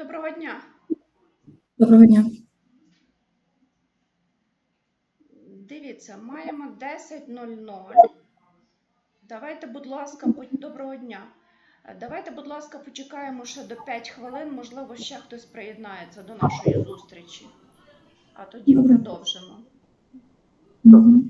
Доброго дня. Доброго дня. Дивіться, маємо 10.00. Давайте, будь ласка, доброго дня. Давайте, будь ласка, почекаємо ще до 5 хвилин. Можливо, ще хтось приєднається до нашої зустрічі. А тоді Добре. продовжимо. Мгм.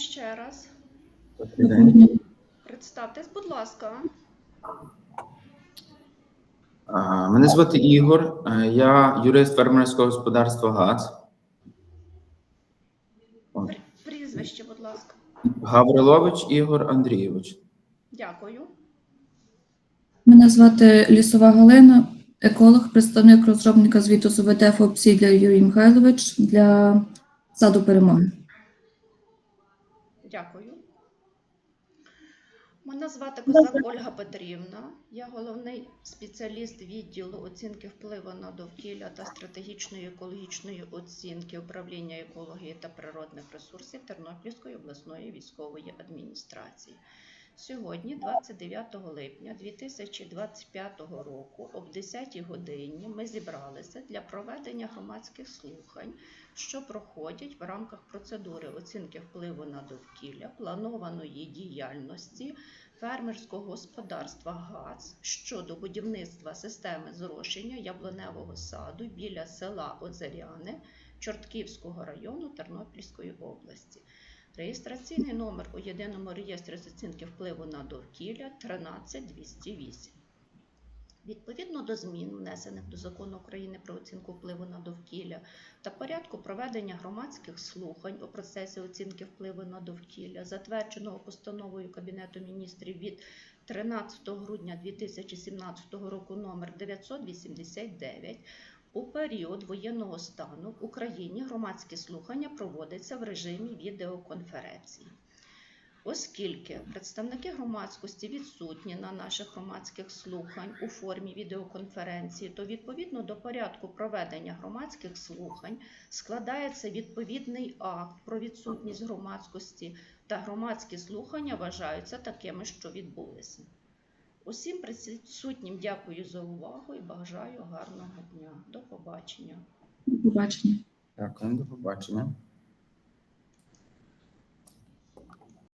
ще раз. Представтесь, будь ласка. А, Мене звати Ігор, я юрист фермерського господарства ГАЦ. Прізвище, будь ласка. Гаврилович Ігор Андрійович. Дякую. Мене звати Лісова Галина, еколог, представник розробника звіту з ОВД ФОПСІ для Юрій Михайлович для саду перемоги. Дякую. Мене звати Козак Ольга Петрівна. Я головний спеціаліст відділу оцінки впливу на довкілля та стратегічної екологічної оцінки управління екології та природних ресурсів Тернопільської обласної військової адміністрації. Сьогодні, 29 липня 2025 року, об 10 годині ми зібралися для проведення громадських слухань що проходять в рамках процедури оцінки впливу на довкілля планованої діяльності фермерського господарства ГАЦ щодо будівництва системи зрошення яблуневого саду біля села Озеряне Чортківського району Тернопільської області. Реєстраційний номер у єдиному реєстрі з оцінки впливу на довкілля 13208. Відповідно до змін, внесених до закону України про оцінку впливу на довкілля та порядку проведення громадських слухань у процесі оцінки впливу на довкілля, затвердженого постановою Кабінету міністрів від 13 грудня 2017 року номер 989, у період воєнного стану в Україні громадські слухання проводяться в режимі відеоконференції. Оскільки представники громадськості відсутні на наших громадських слухань у формі відеоконференції, то відповідно до порядку проведення громадських слухань складається відповідний акт про відсутність громадськості, та громадські слухання вважаються такими, що відбулися. Усім присутнім дякую за увагу і бажаю гарного дня. До побачення. До побачення. Дякую, до побачення.